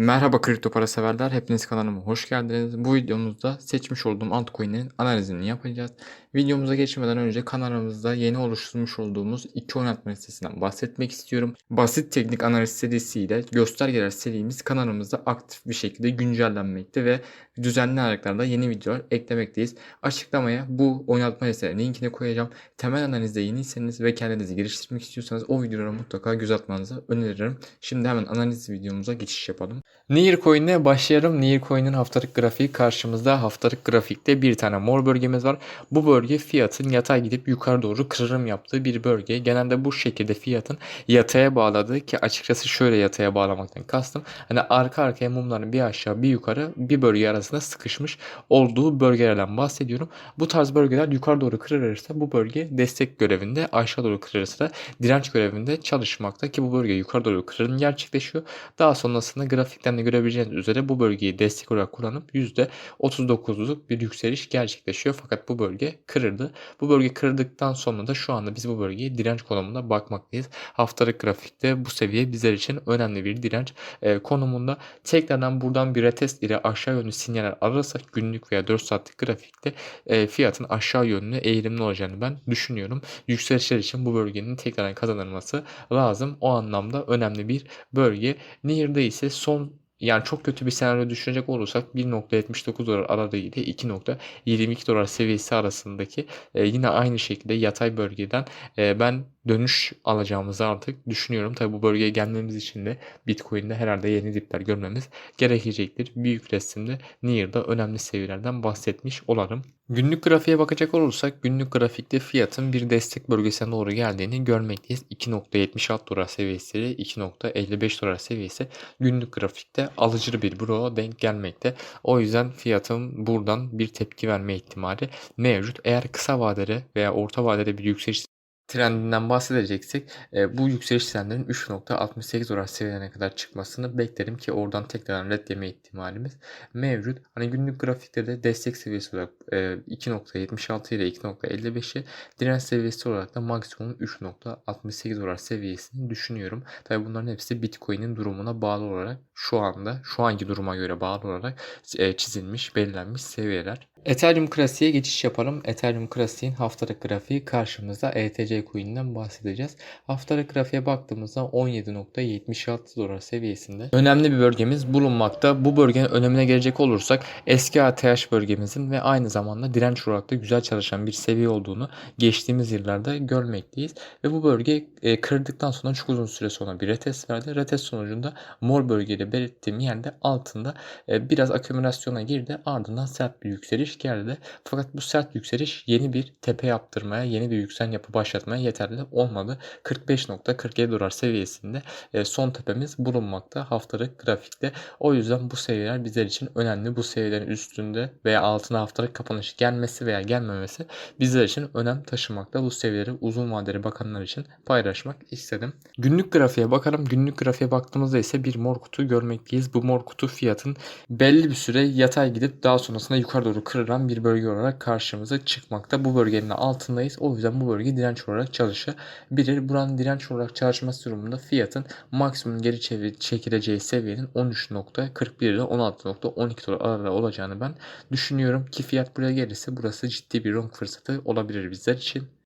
Merhaba kripto para severler. Hepiniz kanalıma hoş geldiniz. Bu videomuzda seçmiş olduğum altcoin'lerin analizini yapacağız. Videomuza geçmeden önce kanalımızda yeni oluşturmuş olduğumuz iki oynatma listesinden bahsetmek istiyorum. Basit teknik analiz serisiyle göstergeler serimiz kanalımızda aktif bir şekilde güncellenmekte ve düzenli aralıklarla yeni videolar eklemekteyiz. Açıklamaya bu oynatma listelerinin linkini koyacağım. Temel analizde yeniyseniz ve kendinizi geliştirmek istiyorsanız o videolara mutlaka göz atmanızı öneririm. Şimdi hemen analiz videomuza geçiş yapalım. Near Coin'le başlayalım. Near Coin'in haftalık grafiği karşımızda. Haftalık grafikte bir tane mor bölgemiz var. Bu bölge fiyatın yatay gidip yukarı doğru kırılım yaptığı bir bölge. Genelde bu şekilde fiyatın yataya bağladığı ki açıkçası şöyle yataya bağlamaktan kastım. Hani arka arkaya mumların bir aşağı bir yukarı bir bölge arasında sıkışmış olduğu bölgelerden bahsediyorum. Bu tarz bölgeler yukarı doğru kırılırsa bu bölge destek görevinde aşağı doğru kırılırsa direnç görevinde çalışmakta ki bu bölge yukarı doğru kırılım gerçekleşiyor. Daha sonrasında grafikten de görebileceğiniz üzere bu bölgeyi destek olarak kullanıp %39'luk bir yükseliş gerçekleşiyor. Fakat bu bölge kırıldı. Bu bölge kırıldıktan sonra da şu anda biz bu bölgeye direnç konumunda bakmaktayız. Haftalık grafikte bu seviye bizler için önemli bir direnç e, konumunda. Tekrardan buradan bir retest ile aşağı yönlü sinyaller alırsak günlük veya 4 saatlik grafikte e, fiyatın aşağı yönlü eğilimli olacağını ben düşünüyorum. Yükselişler için bu bölgenin tekrardan kazanılması lazım. O anlamda önemli bir bölge. Near'da ise son yani çok kötü bir senaryo düşünecek olursak 1.79 dolar aralığı ile 2.22 dolar seviyesi arasındaki e, yine aynı şekilde yatay bölgeden e, ben dönüş alacağımızı artık düşünüyorum. Tabi bu bölgeye gelmemiz için de Bitcoin'de herhalde yeni dipler görmemiz gerekecektir. Büyük resimde Near'da önemli seviyelerden bahsetmiş olalım. Günlük grafiğe bakacak olursak günlük grafikte fiyatın bir destek bölgesine doğru geldiğini görmekteyiz. 2.76 dolar seviyesi ile 2.55 dolar seviyesi günlük grafikte alıcı bir bloğa denk gelmekte. O yüzden fiyatın buradan bir tepki verme ihtimali mevcut. Eğer kısa vadede veya orta vadede bir yükseliş trendinden bahsedeceksek e, bu yükseliş trendinin 3.68 dolar seviyelerine kadar çıkmasını beklerim ki oradan tekrardan red yeme ihtimalimiz mevcut. Hani günlük grafikte de destek seviyesi olarak e, 2.76 ile 2.55'i direnç seviyesi olarak da maksimum 3.68 dolar seviyesini düşünüyorum. Tabi bunların hepsi Bitcoin'in durumuna bağlı olarak şu anda şu anki duruma göre bağlı olarak e, çizilmiş belirlenmiş seviyeler. Ethereum klasiğe geçiş yapalım. Ethereum klasiğin haftalık grafiği karşımızda ETC coin'den bahsedeceğiz. Haftalık grafiğe baktığımızda 17.76 dolar seviyesinde önemli bir bölgemiz bulunmakta. Bu bölgenin önemine gelecek olursak eski ATH bölgemizin ve aynı zamanda direnç olarak da güzel çalışan bir seviye olduğunu geçtiğimiz yıllarda görmekteyiz. Ve bu bölge e, kırdıktan sonra çok uzun süre sonra bir retest verdi. Retest sonucunda mor bölgeyle belirttiğim yerde altında e, biraz akümülasyona girdi. Ardından sert bir yükseliş geldi. Fakat bu sert yükseliş yeni bir tepe yaptırmaya, yeni bir yükselen yapı başlatmaya yeterli olmadı. 45.47 dolar seviyesinde e, son tepemiz bulunmakta haftalık grafikte. O yüzden bu seviyeler bizler için önemli. Bu seviyelerin üstünde veya altına haftalık kapanış gelmesi veya gelmemesi bizler için önem taşımakta. Bu seviyeleri uzun vadeli bakanlar için paylaşmak istedim. Günlük grafiğe bakalım. Günlük grafiğe baktığımızda ise bir mor kutu görmekteyiz. Bu mor kutu fiyatın belli bir süre yatay gidip daha sonrasında yukarı doğru kırılan bir bölge olarak karşımıza çıkmakta. Bu bölgenin altındayız. O yüzden bu bölge direnç olarak çalışabilir. Buranın direnç olarak çalışması durumunda fiyatın maksimum geri çekileceği seviyenin 13.41 ile 16.12 dolar arasında olacağını ben düşünüyorum ki fiyat buraya gelirse burası ciddi bir long fırsatı olabilir bizler için.